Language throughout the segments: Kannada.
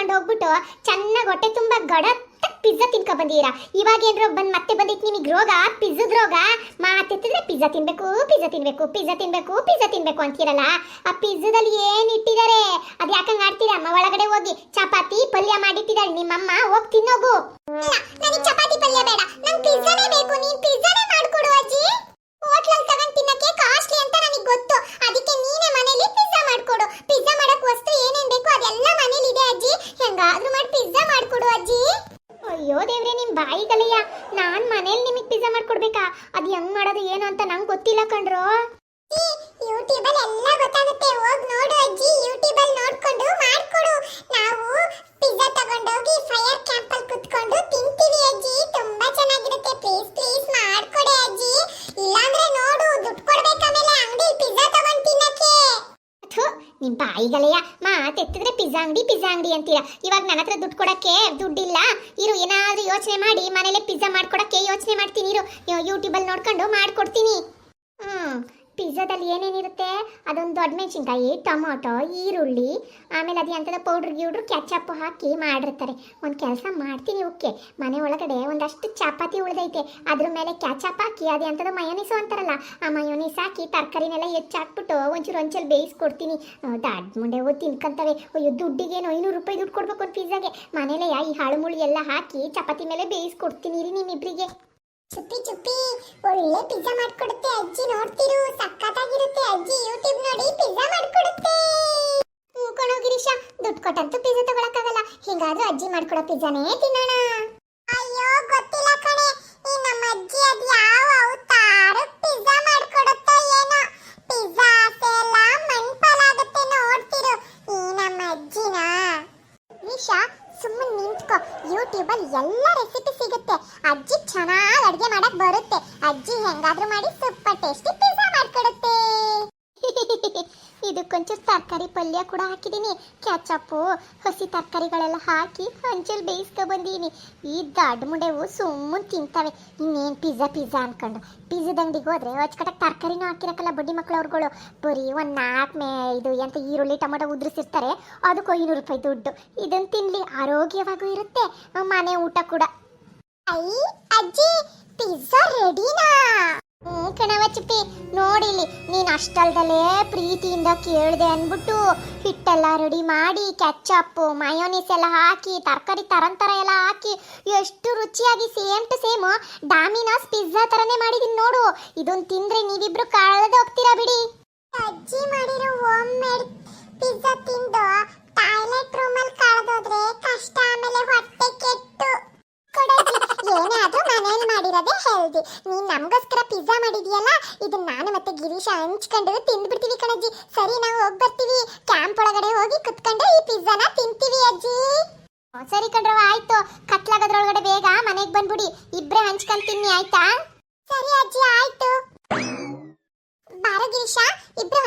ತಿನ್ಕೊಂಡು ಚೆನ್ನಾಗಿ ಹೊಟ್ಟೆ ತುಂಬ ಗಡ ಪಿಜ್ಜಾ ತಿನ್ಕೊ ಬಂದಿರಾ ಇವಾಗ ಏನ್ರ ಬಂದ್ ಮತ್ತೆ ಬಂದಿತ್ತು ನಿಮಗೆ ರೋಗ? ಪಿಜ್ಜದ ರೋಗ? ಮಾತೆತ್ತಿದ್ರೆ ಪಿಜ್ಜಾ ತಿನ್ಬೇಕು ಪಿಜ್ಜಾ ತಿನ್ಬೇಕು ಪಿಜ್ಜಾ ತಿನ್ಬೇಕು ಪಿಜ್ಜಾ ತಿನ್ಬೇಕು ಅಂತೀರಲ್ಲ? ಆ ಪಿಜ್ಜಾದಲ್ಲಿ ಏನ್ ಇಟ್ಟಿದ್ದಾರೆ ಅದ್ ಯಾಕಂಗ್ ಅಮ್ಮ ಒಳಗಡೆ ಹೋಗಿ ಚಪಾತಿ ಪಲ್ಯ ಮಾಡಿಟ್ಟಿದ್ದಾಳೆ ನಿಮ್ಮಮ್ಮ ಹೋಗಿ ತಿನ್ನೋಗು. ನನಗೆ ಚಪಾತಿ ಪಲ್ಯ ಬೇಡ. ನಂಗೆ ಪಿಜ್ಜಾನೇ ಬೇಕು. ನೀನ್ ಪಿಜ್ಜಾನೇ ಮಾಡ್ಕೊಡು, ಅಜ್ಜಿ. ಹೋಟ್ಲಲ್ಲಿ ತಗೊಂಡ್ ತಿನ್ನಕ್ಕೆ ಕಾಸ್ಟ್ಲಿ ಅಂತ ನನಗೆ ಗೊತ್ತು. ಅದಕ್ಕೆ ನೀನೇ ಮನೇಲಿ ಪಿಜ್ಜಾ ಮಾಡ್ಕೊಡು. ಪಿಜ್ಜಾ ಮಾಡಕ್ ವಸ್ತು ಏನೇನ್ ಬೇಕು ಅದೆಲ್ಲ ಮನೇಲಿ ಇದೆ ಅಜ್ಜಿ ಹೆಂಗಾದ್ರೂ ಮಾಡಿ ಪಿಜ್ಜಾ ಮಾಡ್ಕೊಡು ಅಜ್ಜಿ ಅಯ್ಯೋ ದೇವ್ರೆ ನಿಮ್ ಬಾಯಿಗಲಯ್ಯ ನಾನ್ ಮನೇಲಿ ನಿಮಗೆ ಪಿಜ್ಜಾ ಮಾಡ್ಕೊಡ್ಬೇಕಾ ಅದ್ ಹೆಂಗ್ ಮಾಡೋದು ಏನು ಅಂತ ನಂಗೆ ಗೊತ್ತಿಲ್ಲ ಕಣ್ರೋ ಯೂಟ್ಯೂಬ್ ಅಲ್ಲಿ ಎಲ್ಲ ಗೊತ್ತಾಗುತ್ತೆ ಹೋಗ್ ನೋಡು ಅಜ್ಜಿ ಯೂಟ್ಯೂಬ್ ಅಲ್ಲಿ ನೋಡ್ಕೊಂಡು ಮಾಡ್ಕೊಡು ನಾವು ಪಿಜ್ಜಾ ತಗೊಂಡೋಗಿ ಫೈರ್ ಕ್ಯಾಂಪ್ ಅಲ್ಲಿ ಕುತ್ಕೊಂಡು ತಿಂತೀವಿ ಅಜ್ಜಿ ತುಂಬಾ ಚೆನ್ನಾಗಿರುತ್ತೆ ಪ್ಲೀಸ್ ಪ್ಲೀಸ್ ಮಾಡ್ಕೊಡಿ ಅಜ್ಜಿ ಇಲ್ಲಾಂದ್ರೆ ನೋಡು ದುಡ್ಡು ಕೊಡ್ಬೇಕು ಆಮೇಲೆ ಅಂಗಡಿ ಪಿಜ್ಜಾ ತಗೊಂಡ್ ತಿನ್ನಕ್ಕೆ ಥು, ಬಾಯಿಗಳೆಯ ಮಾತೆತ್ತಿದ್ರೆ ಪಿಜ್ಜಾ ಅಂಗಡಿ ಪಿಜ್ಜಾ ಅಂಗಡಿ ಅಂತೀರಾ. ಇವಾಗ ನನ್ನ ಹತ್ರ ದುಡ್ಡು ಕೊಡಕ್ಕೆ ದುಡ್ಡಿಲ್ಲ. ಇರು ಏನಾದ್ರೂ ಯೋಚನೆ ಮಾಡಿ ಮನೇಲೆ ಪಿಜ್ಜಾ ಮಾಡ್ಕೊಡಕ್ಕೆ ಯೋಚನೆ ಮಾಡ್ತೀನಿ ಇರು. ಯೂಟ್ಯೂಬಲ್ಲಿ ನೋಡ್ಕೊಂಡು ಮಾಡ್ಕೊಡ್ತೀನಿ. ಹ್ಮ್. ಪಿಜ್ಜಾದಲ್ಲಿ ಏನೇನಿರುತ್ತೆ? ಅದೊಂದು ದೊಡ್ಡ ಮೆಣಸಿನ್ಕಾಯಿ, ಟೊಮೊಟೊ, ಈರುಳ್ಳಿ, ಆಮೇಲೆ ಅದು ಎಂಥದ ಪೌಡ್ರ್ ಗಿಡ್ರು ಕೆಚಪ್ ಹಾಕಿ ಮಾಡಿರ್ತಾರೆ. ಒಂದು ಕೆಲಸ ಮಾಡ್ತೀನಿ, ಓಕೆ. ಮನೆ ಒಳಗಡೆ ಒಂದಷ್ಟು ಚಪಾತಿ ಉಳಿದೈತೆ. ಅದ್ರ ಮೇಲೆ ಕ್ಯಾಚಪ್ ಹಾಕಿ ಅದು ಎಂಥದ ಮಯೋನೀಸು ಅಂತಾರಲ್ಲ, ಆ ಮಯೋನೀಸ್ ಹಾಕಿ ತರಕಾರಿನೆಲ್ಲ ಹೆಚ್ಚಾಕ್ಬಿಟ್ಟು ಒಂಚೂರು ಒಂಚೂರು ಬೇಯಿಸ್ಕೊಡ್ತೀನಿ ದಾಡ್ ಮುಂಡೆ ಹೋಗಿ ತಿನ್ಕಂತವೆ. ಅಯ್ಯೋ ದುಡ್ಡಿಗೇನು ಐನೂರು ರೂಪಾಯಿ ದುಡ್ಡು ಕೊಡ್ಬೇಕು ಒಂದು ಪಿಜ್ಜಾಗೆ. ಮನೇಲೆ ಈ ಹಾಳು ಮುಳಿ ಎಲ್ಲ ಹಾಕಿ ಚಪಾತಿ ಮೇಲೆ ಬೇಯಿಸ್ಕೊಡ್ತೀನಿ ರೀ ನಿಮ್ಮಿಬ್ರಿಗೆ. ಚುಪ್ಪಿ ಚುಪ್ಪಿ. ಒಳ್ಳೆ ಪಿಜ್ಜಾ ಮಾಡ್ಕೊಡುತ್ತೆ, ಅಜ್ಜಿ ನೋಡ್ತಿರು ಸಕ್ಕತ್ತಾಗಿರುತ್ತೆ ಅಜ್ಜಿ ಯೂಟ್ಯೂಬ್ ನೋಡಿ ಪಿಜ್ಜಾ ಮಾಡ್ಕೊಡುತ್ತೆ. ಕಣೋ ಗಿರೀಶ, ದುಡ್ಡು ಕೊಟ್ಟಂತೂ ಪಿಜ್ಜಾ ತಗೊಳಕ್ಕಾಗಲ್ಲ. ಹಿಂಗಾದ್ರೂ ಅಜ್ಜಿ ಮಾಡ್ಕೊಡೋ ಪಿಜ್ಜಾನೇ ತಿನ್ನೋಣ. ಅಯ್ಯೋ, ಗೊತ್ತಿಲ್ಲ ಕಣೆ. ಈ ನಮ್ಮ ಅಜ್ಜಿ ಅದು ಯಾವ ಅವತಾರ ಪಿಜ್ಜಾ ಮಾಡ್ಕೊಡುತ್ತೋ ಏನೋ. ಪಿಜ್ಜಾ ಆಸೆ ಎಲ್ಲ ಮಣ್ಪಾಲಾಗುತ್ತೆ, ನೋಡ್ತಿರು. ಈ ನಮ್ಮ ಅಜ್ಜಿನ. ನಿಶಾ ಸುಮ್ಮನೆ ನಿಂತ್ಕೋ. ಯೂಟ್ಯೂಬಲ್ಲಿ ಎಲ್ಲ ರೆಸಿಪಿ ಸಿಗುತ್ತೆ. ಅಜ್ಜಿ ಚೆನ್ನಾಗಿ ಅಡುಗೆ ಮಾಡಕ್ ಬರುತ್ತೆ. ಅಜ್ಜಿ ಹೆಂಗಾದ್ರೂ ಮಾಡಿ ಸೂಪರ್ ಟೇಸ್ಟಿ ಪಿಜ್ಜಾ ಮಾಡ್ಕೊಡುತ್ತೆ. ಇದಕ್ಕೊಂಚೂರು ತರಕಾರಿ ಪಲ್ಯ ಕೂಡ ಹಾಕಿದ್ದೀನಿ ಕ್ಯಾಚಪ್ಪು ಹಸಿ ತರಕಾರಿಗಳೆಲ್ಲ ಹಾಕಿ ಹಂಚಲ್ಲಿ ಬೇಯಿಸ್ಕೊ ಬಂದೀನಿ ಈ ದೊಡ್ಡ ಮುಂಡೆವು ಸುಮ್ಮನೆ ತಿಂತವೆ. ಇನ್ನೇನು ಪಿಜ್ಜಾ ಪಿಜ್ಜಾ ಅನ್ಕೊಂಡು. ಪಿಜ್ಜಾದ ಅಂಗಡಿಗೆ ಹೋದ್ರೆ ಅಚ್ಚಕಟ್ಟಾಗಿ ತರಕಾರಿನೂ ಹಾಕಿರಕ್ಕಲ್ಲ ಬಡ್ಡಿ ಮಕ್ಳು ಅವ್ರುಗಳು. ಬರೀ ಒಂದು ನಾಲ್ಕು ಮೇ, ಇದು ಎಂತ ಈರುಳ್ಳಿ, ಟೊಮೊಟೊ ಉದುರಿಸಿರ್ತಾರೆ. ಅದಕ್ಕೂ ಐನೂರು ರೂಪಾಯಿ ದುಡ್ಡು. ಇದನ್ನು ತಿನ್ಲಿ ಆರೋಗ್ಯವಾಗೂ ಇರುತ್ತೆ. ಮನೆ ಊಟ ಕೂಡ. ಐ ಅಜ್ಜಿ ಪಿಜ್ಜಾ ರೆಡಿನಾ ಹ್ಞೂ ಕಣವ ಚಿಪ್ಪಿ ನೋಡಿಲಿ ನೀನು ಅಷ್ಟಲ್ದಲ್ಲೇ ಪ್ರೀತಿಯಿಂದ ಕೇಳಿದೆ ಅಂದ್ಬಿಟ್ಟು ಹಿಟ್ಟೆಲ್ಲ ರೆಡಿ ಮಾಡಿ ಕೆಚ್ಚಪ್ಪು ಮಯೋನೀಸ್ ಎಲ್ಲ ಹಾಕಿ, ತರಕಾರಿ ತರಂತರ ಎಲ್ಲ ಹಾಕಿ, ಎಷ್ಟು ರುಚಿಯಾಗಿ same to same Domino's pizza ತರನೇ ಮಾಡಿದೀನಿ ನೋಡು. ಇದನ್ನ ತಿಂದ್ರೆ ನೀವಿಬ್ರು ಕಳೆದು ಹೋಗ್ತೀರಾ ಬಿಡಿ. ಅಜ್ಜಿ ಮಾಡಿರೋ ಹೋಮ್ ಮೇಡ್ ಪಿಜ್ಜಾ ತಿಂದು ಟಾಯ್ಲೆಟ್ ರೂಮಲ್ಲಿ ಕಳೆದೋದ್ರೆ ಕಷ್ಟ ಆಮೇಲೆ ಹೊಟ್ಟೆ ಕೆಟ್ಟು ಕೊಡಜ್ಜಿ ಏನಾದ್ರೂ ಮನೇಲಿ ಹೆಲ್ದಿ ನೀನ್ ನಮಗೋಸ್ಕರ ಪಿಜ್ಜಾ ಮಾಡಿದೀಯಲ್ಲ? ಇದನ್ನ ನಾನು ಮತ್ತೆ ಗಿರೀಶ ಹಂಚ್ಕೊಂಡು ತಿಂದ್ಬಿಡ್ತೀವಿ ಕಣಜ್ಜಿ. ಸರಿ, ನಾವು ಹೋಗಿ ಬರ್ತೀವಿ ಕ್ಯಾಂಪ್ ಒಳಗಡೆ ಹೋಗಿ ಕುತ್ಕೊಂಡು ಈ ಪಿಜ್ಜಾನ ತಿಂತೀವಿ ಅಜ್ಜಿ. ಸರಿ ಕಣ್ರವ ಆಯ್ತು. ಕತ್ಲಾಗದ್ರೊಳಗಡೆ ಬೇಗ ಮನೆಗೆ ಬಂದ್ಬಿಡಿ. ಇಬ್ರೇ ಹಂಚ್ಕೊಂಡು ತಿನ್ನಿ, ಆಯ್ತಾ? ಸರಿ ಅಜ್ಜಿ, ಆಯ್ತು. ಬಾರ ಗಿರೀಶ, ಇಬ್ರು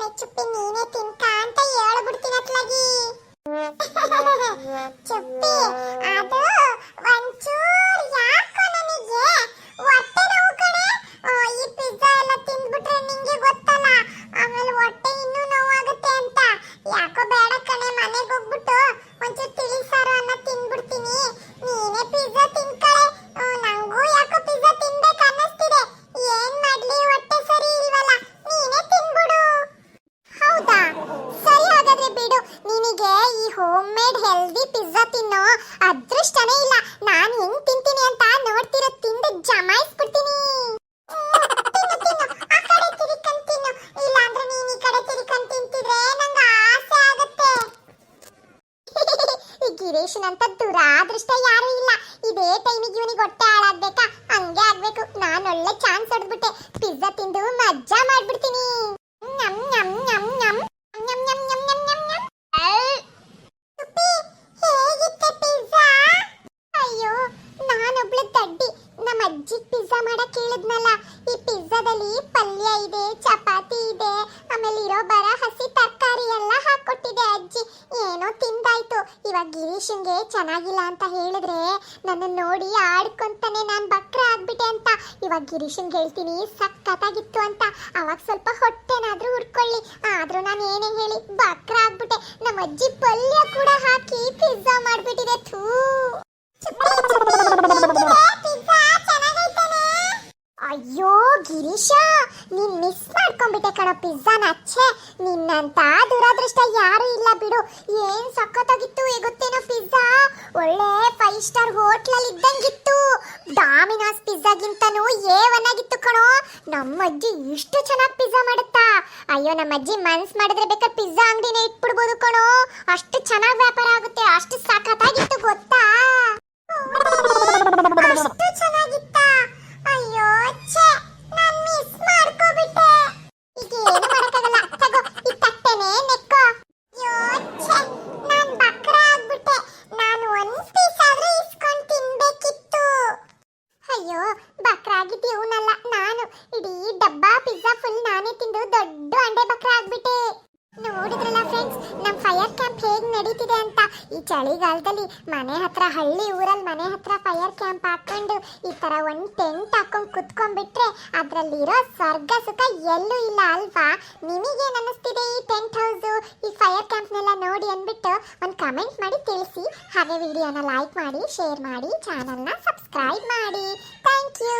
ಕಣೆ ಚುಪ್ಪಿ ನೀನೇ ತಿನ್ಕ ಅಂತ ಹೇಳ್ಬಿಡ್ತೀನಿ ಅತ್ಲಾಗಿ ಚುಪ್ಪಿ ಅದು ಗಿರೀಶನಂತ ದುರಾದೃಷ್ಟ ಯಾರು ಇಲ್ಲ ಇದೇ ಟೈಮಿಗೆ ಇವನಿಗೆ ಹೊಟ್ಟೆ ಹಾಳಾಗ್ಬೇಕಾ ಹಂಗೆ ಆಗ್ಬೇಕು ನಾನು ಒಳ್ಳೆ ಚಾನ್ಸ್ ಹೊಡೆದ್ಬಿಟ್ಟೆ ಪಿಜ್ಜಾ ತಿಂದು ಮಜ್ಜಾ ಮಾಡ್ಬಿಡ್ತೀನಿ ನಮ್ ನಮ್ ನಮ್ ನಮ್ ನಮ್ ನಮ್ ನಮ್ ಪಿಜ್ಜಾ ಅಯ್ಯೋ ನಮ್ಮ ಅಜ್ಜಿ ಪಿಜ್ಜಾ ಈ ಪಿಜ್ಜಾದಲ್ಲಿ ಪಲ್ಯ ಇದೆ ಚಪಾತಿ ಇದೆ ಆಮೇಲೆ ಇರೋ ಬರ ಹಸಿ ಇವಾಗ ಗಿರೀಶನ್ಗೆ ಚೆನ್ನಾಗಿಲ್ಲ ಅಂತ ಹೇಳಿದ್ರೆ ನನ್ನ ನೋಡಿ ಆಡ್ಕೊಂತಾನೆ ನಾನು ಬಕ್ರ ಆಗ್ಬಿಟ್ಟೆ ಅಂತ. ಇವಾಗ ಗಿರೀಶನ್ಗೆ ಹೇಳ್ತೀನಿ ಸಕ್ಕತ್ತಾಗಿತ್ತು ಅಂತ. ಅವಾಗ ಸ್ವಲ್ಪ ಹೊಟ್ಟೆನಾದ್ರೂ ಹುಡ್ಕೊಳ್ಳಿ ಆದ್ರೂ ನಾನು ಏನೇ ಹೇಳಿ ಬಕ್ರ ಆಗ್ಬಿಟ್ಟೆ. ನಮ್ಮ ಅಜ್ಜಿ ಪಲ್ಯ ಕೂಡ ಹಾಕಿ ಪಿಜ್ಜಾ ಮಾಡ್ಬಿಟ್ಟಿದೆ. ಥೂ ಮಾಡ್ಕೊಂಡ್ಬಿಟ್ಟೆ ಕಣೋ ಪಿಜ್ಜಾನ ಅಚ್ಚೆ ನಿನ್ನಂತ ದುರಾದೃಷ್ಟ ಯಾರು ಇಲ್ಲ ಬಿಡು. ಏನ್ ಸಖತ್ತಾಗಿತ್ತು ಗೊತ್ತೇನೋ ಪಿಜ್ಜಾ? ಒಳ್ಳೆ ಫೈವ್ ಸ್ಟಾರ್ ಹೋಟ್ಲಲ್ಲಿ ಇದ್ದಂಗಿತ್ತು. ಡಾಮಿನಾಸ್ ಪಿಜ್ಜಾಗಿಂತನೂ ಏ ಒನ್ನಾಗಿತ್ತು ಕಣೋ. ನಮ್ಮ ಅಜ್ಜಿ ಇಷ್ಟು ಚೆನ್ನಾಗಿ ಪಿಜ್ಜಾ ಮಾಡುತ್ತಾ. ಅಯ್ಯೋ ನಮ್ಮ ಅಜ್ಜಿ ಮನ್ಸ್ ಮಾಡಿದ್ರೆ ಬೇಕಾದ್ರೆ ಪಿಜ್ಜಾ ಅಂಗಡಿನೇ ಇಟ್ಬಿಡ್ಬೋದು ಕಣೋ. ಅಷ್ಟು ಚೆನ್ನಾಗಿ ವ್ಯಾಪಾರ ಆಗುತ್ತೆ ಅಷ್ಟು ಸಖತ್ತಾಗಿತ್ತು ಗೊತ್ತಾ ಅಷ್ಟು ಚೆನ್ನಾಗಿತ್ತಾ ಅಯ್ಯೋ ಛೆ ನಾನ್ ಮಿಸ್ ಮಾಡ್ಕೋಬಿಟ್ಟೆ ಈಗ ಏನು ಮಾಡಕ್ಕಾಗಲ್ಲ ತಗೋ ಈ ತಟ್ಟೆನೆ ನೆಕ್ಕೋ ಅಯ್ಯೋ ಛೆ ನಾನ್ ಬಕ್ರ ಆಗ್ಬಿಟ್ಟೆ ನಾನು ಒಂದ್ ಪೀಸ್ ಆದ್ರೂ ಇಸ್ಕೊಂಡ್ ತಿನ್ಬೇಕಿತ್ತು ಅಯ್ಯೋ ಬಕ್ರ ಆಗಿದ್ದು ಇವನಲ್ಲ ನಾನು ಇಡೀ ಡಬ್ಬ ಪಿಜ್ಜಾ ಫುಲ್ ನಾನೇ ತಿಂದು ದೊಡ್ಡ ಅಂಡೆ ಬಕ್ರ ಆಗ್ಬಿಟ್ಟೆ ನೋಡಿದ್ರಲ್ಲ ಫ್ರೆಂಡ್ಸ್ ನಮ್ಮ ಫೈರ್ ಕ್ಯಾಂಪ್ ಹೇಗೆ ನಡೀತಿದೆ ಅಂತ. ಈ ಚಳಿಗಾಲದಲ್ಲಿ ಮನೆ ಹತ್ರ, ಹಳ್ಳಿ ಊರಲ್ಲಿ ಮನೆ ಹತ್ರ ಫೈರ್ ಕ್ಯಾಂಪ್ ಹಾಕೊಂಡು ಈ ತರ ಒಂದು ಟೆಂಟ್ ಹಾಕೊಂಡು ಕುತ್ಕೊಂಡ್ಬಿಟ್ರೆ ಅದರಲ್ಲಿರೋ ಸ್ವರ್ಗ ಸುಖ ಎಲ್ಲೂ ಇಲ್ಲ ಅಲ್ವಾ? ನಿಮಗೇನು ಅನ್ನಿಸ್ತಿದೆ ಈ ಟೆಂಟ್ ಹೌಸ್ ಈ ಫೈರ್ ಕ್ಯಾಂಪ್ನೆಲ್ಲ ನೋಡಿ ಅಂದ್ಬಿಟ್ಟು ಒಂದು ಕಮೆಂಟ್ ಮಾಡಿ ತಿಳಿಸಿ. ಹಾಗೆ ವಿಡಿಯೋನ ಲೈಕ್ ಮಾಡಿ ಶೇರ್ ಮಾಡಿ ಚಾನಲ್ನ ಸಬ್ಸ್ಕ್ರೈಬ್ ಮಾಡಿ. Thank you